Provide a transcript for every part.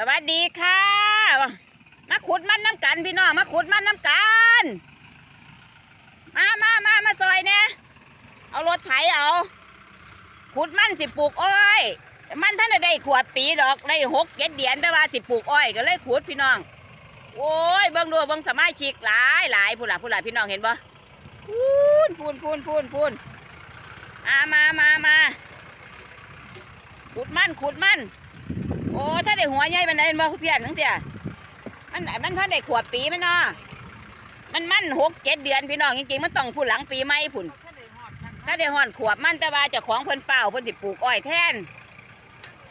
สวัสดีค่ะ มาขุดมันน้ำกันพี่น้องมาขุดมันน้ำกัน มามามามาซอยเนี่ยเอารถไถเอา ขุดมันสิปลูกอ้อย มันท่านได้ขวบปีดอกได้หกเจ็ดเดือนแต่ว่าสิปลูกอ้อยก็เลยขุดพี่น้อง โอ้ยเบิ่งดูเบิ่งสมัยชิกหลายหลายผู้หลักผู้หลักพี่น้องเห็นปะพูนพูนพูนพูนพูนมามามามาขุดมันขุดมัน อ้ถ้าได้หัวใหญ่มันได้บ่เพี้ยนทั้งเสียมันมันถ้าได้ขวบปีมันเนาะมันมันหกเจ็ดเดือนพี่น้องจริงๆมันต้องผู้หลังปีใหม่พุ่นถ้าได้ห่อนขวบมันแต่ว่าเจะของเพิ่นเฝ้าเพิ่นสิปลูกอ้อยแทน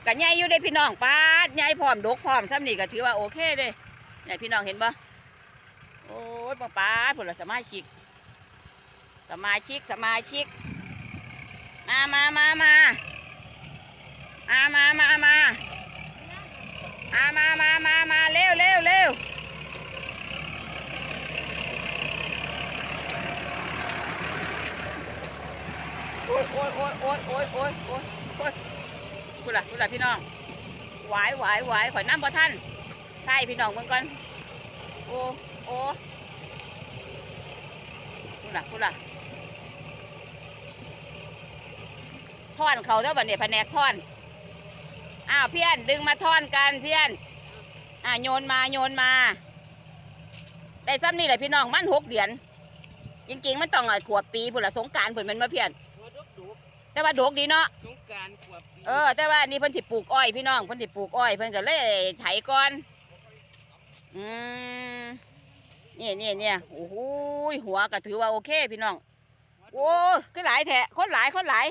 ก็ใหญ่อยู่ได้พี่น้องป้าดใหญ่พร้อมดกพร้อมซ้ำนี่ก็ถือว่าโอเคเด้เนี่ยพี่น้องเห็นบ่โอ้ยป้าป้าดพุ่นละสมาชิก สมาชิกสมาชิก มามามามามามามามา มามามามามาเร็วเร็วเร็วโอ้ยโอ้ยโอ้ยโอ้ยโอ้ยโอ้ยโอ้ยโอ้ยคุณล่ะคุณล่ะพี่น้องไหวไหวไหวขอน้ำบ่ท่านใช่พี่น้องเบิ่งก่อนโอ้โอ้คุณล่ะคุณล่ะท่อนเขาเจ้าบัดเนี่ยแผนกท่อน อ้าวเพี้ยนดึงมาท่อนกันเพี้ยนอ่าโยนมาโยนมา ได้ซ้ำนี่แหละพี่น้องมันหกเดือนจริงๆมันต้องหลายขวบปีพุ่นละสงกรารพุ่นแมันมาเพี้ยนหัวดกดุกแต่ว่าดกดีเนาะสงกรารขวบปีเออ แต่ว่านี่เพิ่นสิปลูกอ้อยพี่น้องเพิ่นสิปลูกอ้อยเพิ่นก็เลยไถก่อนอืมนี่นี่เนี่ยโอ้โหหัวก็ถือว่าโอเคพี่น้องโอ้คือหลายแถะคนหลายคนหลาย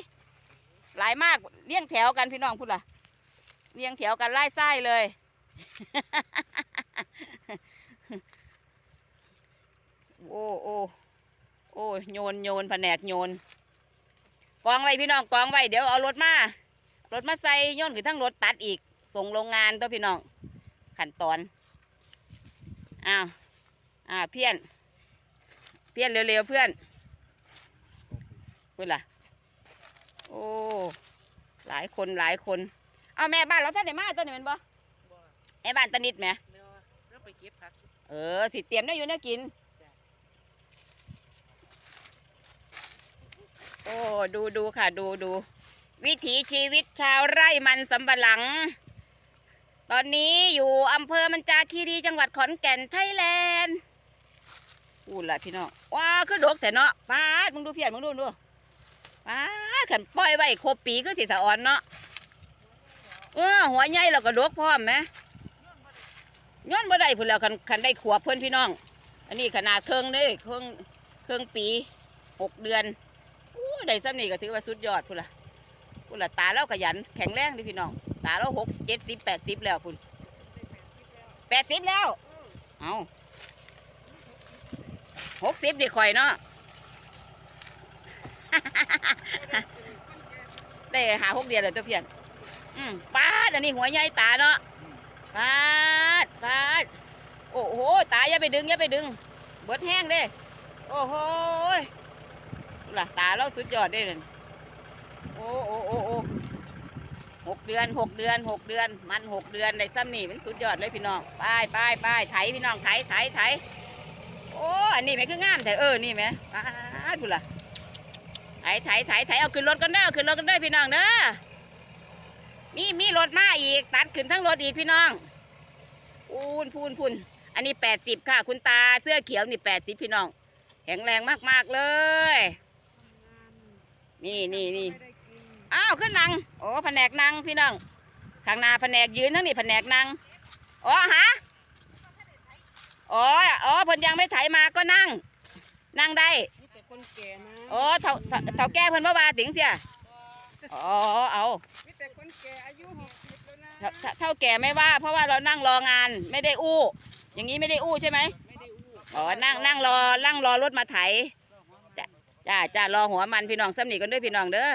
หลายมากเลี้ยงแถวกันพี่น้องพูดล่ะ เลี้ยงแถวกันไล่ไส้เลย โอ้โอ้โอ้โยนโยนแผนกโยนกองไว้พี่น้องกองไว้เดี๋ยวเอารถมารถมาใส่โย่นขึ้นทั้งรถตัดอีก ส่งโรงงานตัวพี่น้องขั้นตอนอ้าวอ่าเพี้ยน เพี้ยนเร็วๆเพื่อนเพื่อนล่ะ โอ้หลายคนหลายคน เอาแม่บ้านเราท่านไหนมาตัวนี้เป็นบ่บ่แม่บ้านตานิดไหมเนาะแล้วไปเก็บผักเออสิเตรียมได้อยู่นะกิน โอ้ดูดูค่ะ ดูดูวิถีชีวิตชาวไร่มันสำปะหลัง ตอนนี้อยู่อำเภอมันจาคีรีจังหวัดขอนแก่นไทยแลนด์อู้ละพี่น้องว้าคือดกแต่เนาะป้าดมึงดูเพียนมึงดูดูป้าดขันปล่อยไว้ครบปีคือสิสะอ่อนเนาะ เออหัวใหญ่เราก็ดกพร้อมไหมย้อนบ่ได้พุ่นแล้วคันคันได้ขวบเพื่อนพี่น้อง อันนี้ขนาดเครื่องเด้เครื่องเครื่องปีหกเดือนโอ้ได้ซ้ำนี่ก็ถือว่าสุดยอดพุ่นละพุ่นละตาเราขยันแข็งแรงดิพี่น้อง ตาเราหกเจ็ดสิบแปดสิบแล้วคุณแปดสิบแล้ว เอาหกสิบดีข่อยเนาะได้หาหกเดือนเลยตัวเพียน อืมปาดอันนี้หัวใหญ่ตาเนาะปาดปาดโอ้โหตาอย่าไปดึงอย่าไปดึง เบิดแห้งเด้โอ้โหล่ะตาเราสุดยอดเด้เลยโอ้โอ้โอ้โอ้หกเดือนหกเดือนหกเดือน มันหกเดือนได้ซ้ำนี่เป็นสุดยอดเลยพี่น้องไปไปไปไถพี่น้องไถไถไถโอ้อันนี้ไหมคืองามแต่เออนี่ไหมปาดพูดล่ะไถไถไถไถเอาขึ้นรถกันเด้อเอาขึ้นรถกันเด้อพี่น้องเด้อ มีมีรถมาอีก ตัดขึ้นทั้งรถอีกพี่น้องพูนพูนพูนอันนี้แปดสิบค่ะ คุณตาเสื้อเขียวนี่แปดสิบพี่น้อง แข็งแรงมากๆเลย นี่นี่นี่อ้าวขึ้นนัง โอ้แผนกนังพี่น้องข้างหน้าแผนกยืนทั้งนี่แผนกนังอ๋อฮะอ๋ออ๋อเพิ่นยังไม่ไถมาก็นั่ง นั่งได้นี่แต่คนแก่นะโอ้เท่าเท่าเท่าแก่เพิ่นบ่ว่าถึงเสียอ๋อเอานี่ แก่อายุหกสิบแล้วนะเท่าเท่าเท่าแก่ไม่ว่า เพราะว่าเรานั่งรองานไม่ได้อู้ อย่างนี้ไม่ได้อู้ใช่ไหมไม่ได้อู้อ๋อนั่งนั่งรอนั่งรอรถมาไถจ้าจ้ารอหัวมันพี่น้องซ้ำนี่กันด้วยพี่น้องเด้อ